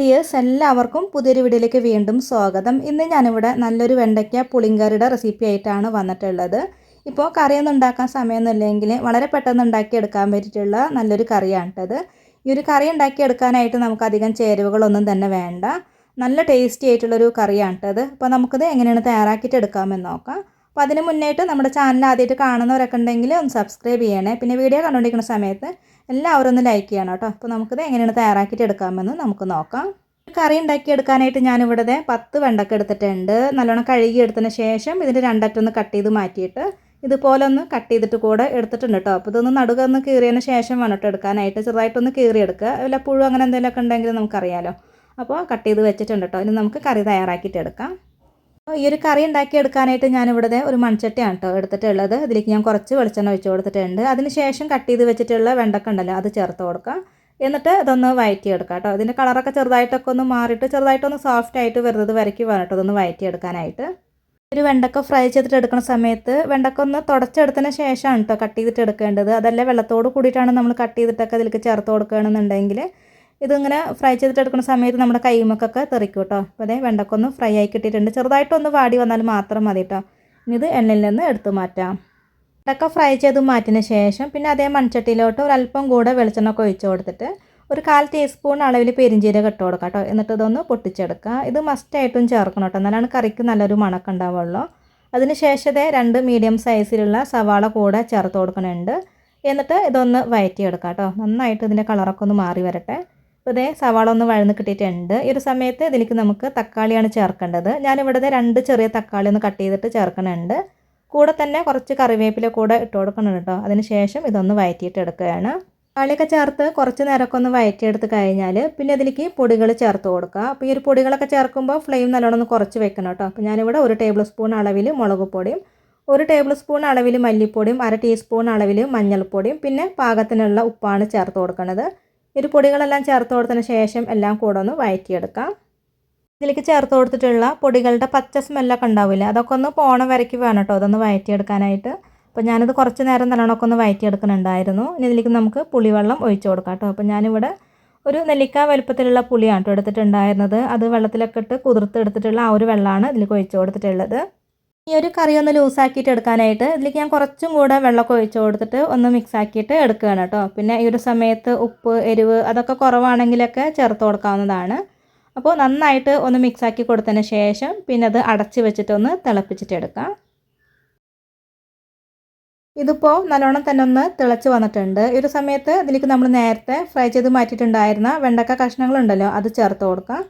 Dears എല്ലാവർക്കും പുതിയൊരു വീഡിയോയിലേക്ക് വീണ്ടും സ്വാഗതം. ഇന്ന് ഞാനിവിടെ നല്ലൊരു വെണ്ടയ്ക്ക പുളിങ്കറിയുടെ റെസിപ്പി ആയിട്ടാണ് വന്നിട്ടുള്ളത്. ഇപ്പോൾ കറിയൊന്നും ഉണ്ടാക്കാൻ സമയമൊന്നുമില്ലെങ്കിൽ വളരെ പെട്ടെന്ന് ഉണ്ടാക്കിയെടുക്കാൻ പറ്റിയിട്ടുള്ള നല്ലൊരു കറിയാണ് കറിയാണിട്ടത് ഈ ഒരു കറി ഉണ്ടാക്കിയെടുക്കാനായിട്ട് നമുക്ക് അധികം ചേരുവകളൊന്നും തന്നെ വേണ്ട. നല്ല ടേസ്റ്റി ആയിട്ടുള്ളൊരു കറിയാണിട്ടത് അപ്പോൾ നമുക്കിത് എങ്ങനെയാണ് തയ്യാറാക്കിയിട്ട് എടുക്കാമെന്ന് നോക്കാം. അപ്പോൾ അതിന് മുന്നേയിട്ട് നമ്മുടെ ചാനൽ ആദ്യമായിട്ട് കാണുന്നവരൊക്കെ ഉണ്ടെങ്കിൽ ഒന്ന് സബ്സ്ക്രൈബ് ചെയ്യണേ. പിന്നെ വീഡിയോ കണ്ടുകൊണ്ടിരിക്കുന്ന സമയത്ത് എല്ലാവരും ഒന്ന് ലൈക്ക് ചെയ്യണം കേട്ടോ. അപ്പോൾ നമുക്കിത് എങ്ങനെയാണ് തയ്യാറാക്കിയിട്ട് എടുക്കാമെന്ന് നമുക്ക് നോക്കാം. കറി ഉണ്ടാക്കി എടുക്കാനായിട്ട് ഞാനിവിടെ പത്ത് വെണ്ടക്ക എടുത്തിട്ടുണ്ട്. നല്ലോണം കഴുകി എടുത്തതിന് ശേഷം ഇതിന്റെ രണ്ടറ്റൊന്ന് കട്ട് ചെയ്ത് മാറ്റിയിട്ട് ഇതുപോലെ ഒന്ന് കട്ട് ചെയ്തിട്ട് കൂടെ എടുത്തിട്ടുണ്ട് കേട്ടോ. അപ്പോൾ ഇതൊന്ന് നടുക ഒന്ന് കീറിയതിന് ശേഷം വേണം എടുക്കാനായിട്ട്. ചെറുതായിട്ടൊന്ന് കീറിയെടുക്കുക. അല്ല പുഴു അങ്ങനെ എന്തെങ്കിലുമൊക്കെ ഉണ്ടെങ്കിൽ നമുക്കറിയാലോ. അപ്പോൾ കട്ട് ചെയ്ത് വെച്ചിട്ടുണ്ട് കേട്ടോ. ഇനി നമുക്ക് കറി തയ്യാറാക്കിയിട്ട് എടുക്കാം. അപ്പോൾ ഈ ഒരു കറി ഉണ്ടാക്കി എടുക്കാനായിട്ട് ഞാനിവിടെ ഒരു മൺചട്ടിയാണ് കേട്ടോ എടുത്തിട്ടുള്ളത്. അതിലേക്ക് ഞാൻ കുറച്ച് വെളിച്ചെണ്ണ ഒഴിച്ച് കൊടുത്തിട്ടുണ്ട്. അതിന് ശേഷം കട്ട് ചെയ്ത് വെച്ചിട്ടുള്ള വെണ്ടക്ക ഉണ്ടല്ലോ അത് ചേർത്ത് കൊടുക്കാം. എന്നിട്ട് ഇതൊന്ന് വയറ്റി എടുക്കാം കേട്ടോ ഇതിന്റെ കളറൊക്കെ ചെറുതായിട്ടൊക്കെ ഒന്ന് മാറിയിട്ട് ചെറുതായിട്ടൊന്ന് സോഫ്റ്റ് ആയിട്ട് വരുന്നത് വരയ്ക്ക് വേണം ഇതൊന്ന് വയറ്റി എടുക്കാനായിട്ട് ഒരു വെണ്ടക്ക ഫ്രൈ ചെയ്തിട്ട് എടുക്കുന്ന സമയത്ത് വെണ്ടക്ക ഒന്ന് തുടച്ചെടുത്തതിന് ശേഷമാണ് കേട്ടോ കട്ട് ചെയ്തിട്ട് എടുക്കേണ്ടത്. അതല്ല വെള്ളത്തോട് കൂടിയിട്ടാണ് നമ്മൾ കട്ട് ചെയ്തിട്ടൊക്കെ ഇതിലേക്ക് ചേർത്ത് കൊടുക്കുകയാണെന്നുണ്ടെങ്കിൽ ഇതിങ്ങനെ ഫ്രൈ ചെയ്തിട്ടെടുക്കുന്ന സമയത്ത് നമ്മുടെ കൈമക്കൊക്കെ തെറിക്കും കേട്ടോ അപ്പോൾ അതേ വെണ്ടക്കൊന്ന് ഫ്രൈ ആയി കിട്ടിയിട്ടുണ്ട്. ചെറുതായിട്ടൊന്ന് വാടി വന്നാൽ മാത്രം മതി കേട്ടോ ഇനി ഇത് എണ്ണയിൽ നിന്ന് എടുത്ത് മാറ്റാം. വെണ്ടക്ക ഫ്രൈ ചെയ്ത് മാറ്റിന് ശേഷം പിന്നെ അതേ മൺചട്ടിയിലോട്ട് ഒരല്പം കൂടെ വെളിച്ചെണ്ണ ഒക്കെ ഒഴിച്ച് കൊടുത്തിട്ട് ഒരു കാൽ ടീസ്പൂൺ അളവിൽ പെരിഞ്ചീരകം ഇട്ട് കൊടുക്കാം കേട്ടോ എന്നിട്ട് ഇതൊന്ന് പൊട്ടിച്ചെടുക്കുക. ഇത് മസ്റ്റായിട്ടും ചേർക്കണം കേട്ടോ എന്നാലാണ് കറിക്ക് നല്ലൊരു മണക്കം ഉണ്ടാവുള്ളൂ. അതിന് ശേഷത്തെ രണ്ട് മീഡിയം സൈസിലുള്ള സവാള കൂടെ ചേർത്ത് കൊടുക്കണുണ്ട് എന്നിട്ട് ഇതൊന്ന് വയറ്റിയെടുക്കാം കേട്ടോ നന്നായിട്ട് ഇതിന്റെ കളറൊക്കെ ഒന്ന് മാറി വരട്ടെ. ഇപ്പോൾ ഇതേ സവാള ഒന്ന് വഴന്ന് കിട്ടിയിട്ടുണ്ട്. ഈ ഒരു സമയത്ത് ഇതിലേക്ക് നമുക്ക് തക്കാളിയാണ് ചേർക്കേണ്ടത്. ഞാനിവിടുത്തെ രണ്ട് ചെറിയ തക്കാളി ഒന്ന് കട്ട് ചെയ്തിട്ട് ചേർക്കുന്നുണ്ട് കൂടെ തന്നെ കുറച്ച് കറിവേപ്പില കൂടെ ഇട്ട് കൊടുക്കണം കേട്ടോ. അതിന് ശേഷം ഇതൊന്ന് വയറ്റിയിട്ട് എടുക്കുകയാണ്. തക്കാളിയൊക്കെ ചേർത്ത് കുറച്ച് നേരമൊക്കെ ഒന്ന് വയറ്റിയെടുത്ത് കഴിഞ്ഞാൽ പിന്നെ അതിലേക്ക് പൊടികൾ ചേർത്ത് കൊടുക്കുക. അപ്പോൾ ഈ ഒരു പൊടികളൊക്കെ ചേർക്കുമ്പോൾ ഫ്ലെയിം നല്ലോണം ഒന്ന് കുറച്ച് വെക്കണം കേട്ടോ. അപ്പോൾ ഞാനിവിടെ ഒരു ടേബിൾ സ്പൂൺ അളവിൽ മുളക് പൊടിയും ഒരു ടേബിൾ സ്പൂൺ അളവിൽ മല്ലിപ്പൊടിയും അര ടീസ്പൂൺ അളവിൽ മഞ്ഞൾപ്പൊടിയും പിന്നെ പാകത്തിനുള്ള ഉപ്പാണ് ചേർത്ത് കൊടുക്കുന്നത് ഒരു പൊടികളെല്ലാം ചേർത്ത് കൊടുത്തതിന് ശേഷം എല്ലാം കൂടെ ഒന്ന് വഴറ്റിയെടുക്കാം. ഇതിലേക്ക് ചേർത്ത് കൊടുത്തിട്ടുള്ള പൊടികളുടെ പച്ച സ്മെല്ലൊക്കെ ഉണ്ടാവില്ല? അതൊക്കെ ഒന്ന് പോണം വരയ്ക്ക് വേണം കേട്ടോ അതൊന്ന് വഴറ്റിയെടുക്കാനായിട്ട്. അപ്പോൾ ഞാനിത് കുറച്ച് നേരം നല്ലോണമൊക്കെ ഒന്ന് വഴറ്റിയെടുക്കുന്നുണ്ടായിരുന്നു. ഇനി ഇതിലേക്ക് നമുക്ക് പുളിവെള്ളം ഒഴിച്ചു കൊടുക്കാം കേട്ടോ. അപ്പോൾ ഞാനിവിടെ ഒരു നെല്ലിക്ക വലുപ്പത്തിലുള്ള പുളിയാണ് കേട്ടോ എടുത്തിട്ടുണ്ടായിരുന്നത്. അത് വെള്ളത്തിലൊക്കെ ഇട്ട് കുതിർത്തെടുത്തിട്ടുള്ള ആ ഒരു വെള്ളമാണ് ഇതിലേക്ക് ഒഴിച്ചു കൊടുത്തിട്ടുള്ളത്. ഈ ഒരു കറി ഒന്ന് ലൂസാക്കിയിട്ട് എടുക്കാനായിട്ട് ഇതിലേക്ക് ഞാൻ കുറച്ചും കൂടെ വെള്ളമൊക്കെ ഒഴിച്ചു കൊടുത്തിട്ട് ഒന്ന് മിക്സ് ആക്കിയിട്ട് എടുക്കുകയാണ് കേട്ടോ. പിന്നെ ഈ ഒരു സമയത്ത് ഉപ്പ് എരിവ് അതൊക്കെ കുറവാണെങ്കിലൊക്കെ ചേർത്ത് കൊടുക്കാവുന്നതാണ്. അപ്പോൾ നന്നായിട്ട് ഒന്ന് മിക്സ് ആക്കി കൊടുത്തതിന് ശേഷം പിന്നെ അത് അടച്ച് വെച്ചിട്ട് ഒന്ന് തിളപ്പിച്ചിട്ട് എടുക്കാം. ഇതിപ്പോൾ നല്ലോണം തന്നെ ഒന്ന് തിളച്ച് വന്നിട്ടുണ്ട്. ഈ ഒരു സമയത്ത് ഇതിലേക്ക് നമ്മൾ നേരത്തെ ഫ്രൈ ചെയ്ത് മാറ്റിയിട്ടുണ്ടായിരുന്ന വെണ്ടക്ക കഷ്ണങ്ങളുണ്ടല്ലോ അത് ചേർത്ത് കൊടുക്കാം.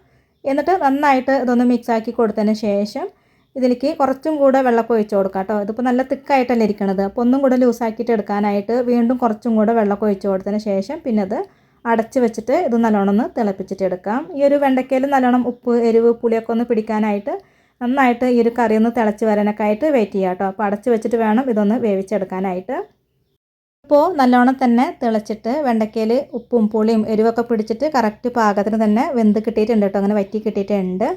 എന്നിട്ട് നന്നായിട്ട് ഇതൊന്ന് മിക്സ് ആക്കി കൊടുത്തതിന് ശേഷം ഇതിലേക്ക് കുറച്ചും കൂടെ വെള്ളമൊക്കെ ഒഴിച്ച് കൊടുക്കാം കേട്ടോ. ഇതിപ്പോൾ നല്ല തിക്കായിട്ടല്ലേ ഇരിക്കണത്. അപ്പോൾ ഒന്നും കൂടെ ലൂസാക്കിയിട്ട് എടുക്കാനായിട്ട് വീണ്ടും കുറച്ചും കൂടെ വെള്ളമൊക്കെ ഒഴിച്ച് കൊടുത്തതിന് ശേഷം പിന്നെ അത് അടച്ച് വെച്ചിട്ട് ഇത് നല്ലോണം ഒന്ന് തിളപ്പിച്ചിട്ട് എടുക്കാം. ഈ ഒരു വെണ്ടയ്ക്കയിൽ നല്ലോണം ഉപ്പ് എരിവ് പുളിയൊക്കെ ഒന്ന് പിടിക്കാനായിട്ട് നന്നായിട്ട് ഈ ഒരു കറി ഒന്ന് തിളച്ച് വരാനൊക്കെ ആയിട്ട് വെയിറ്റ് ചെയ്യാം കേട്ടോ. അപ്പോൾ അടച്ച് വെച്ചിട്ട് വേണം ഇതൊന്ന് വേവിച്ചെടുക്കാനായിട്ട്. ഇപ്പോൾ നല്ലോണം തന്നെ തിളച്ചിട്ട് വെണ്ടയ്ക്കയിൽ ഉപ്പും പുളിയും എരിവൊക്കെ പിടിച്ചിട്ട് കറക്റ്റ് പാകത്തിന് തന്നെ വെന്ത് കിട്ടിയിട്ടുണ്ട് കേട്ടോ. അങ്ങനെ വറ്റി കിട്ടിയിട്ടുണ്ട്.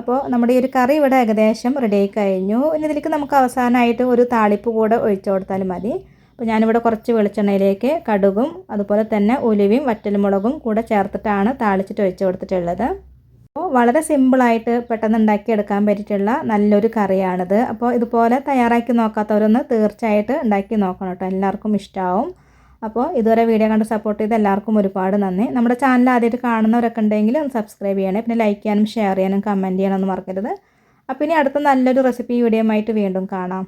അപ്പോൾ നമ്മുടെ ഈ ഒരു കറി ഇവിടെ ഏകദേശം റെഡി ആയി കഴിഞ്ഞു. ഇനി ഇതിലേക്ക് നമുക്ക് അവസാനമായിട്ട് ഒരു താളിപ്പ് കൂടെ ഒഴിച്ചു കൊടുത്താൽ മതി. അപ്പോൾ ഞാനിവിടെ കുറച്ച് വെളിച്ചെണ്ണയിലേക്ക് കടുകും അതുപോലെ തന്നെ ഉലുവയും വറ്റൽമുളകും കൂടെ ചേർത്തിട്ടാണ് താളിച്ചിട്ട് ഒഴിച്ചു കൊടുത്തിട്ടുള്ളത്. അപ്പോൾ വളരെ സിമ്പിളായിട്ട് പെട്ടെന്ന് ഉണ്ടാക്കിയെടുക്കാൻ പറ്റിയിട്ടുള്ള നല്ലൊരു കറിയാണിത്. അപ്പോൾ ഇതുപോലെ തയ്യാറാക്കി നോക്കാത്തവരൊന്ന് തീർച്ചയായിട്ടും ഉണ്ടാക്കി നോക്കണം കേട്ടോ. എല്ലാവർക്കും ഇഷ്ടമാവും അപ്പോൾ ഇതുവരെ വീഡിയോ കണ്ട് സപ്പോർട്ട് ചെയ്ത എല്ലാവർക്കും ഒരുപാട് നന്ദി. നമ്മുടെ ചാനൽ ആദ്യമായിട്ട് കാണുന്നവരൊക്കെ ഉണ്ടെങ്കിൽ ഒന്ന് സബ്സ്ക്രൈബ് ചെയ്യണം. പിന്നെ ലൈക്ക് ചെയ്യാനും ഷെയർ ചെയ്യാനും കമന്റ് ചെയ്യാനൊന്നും മറക്കരുത്. അപ്പോൾ ഇനി അടുത്ത നല്ലൊരു റെസിപ്പി വീഡിയോ ആയിട്ട് വീണ്ടും കാണാം.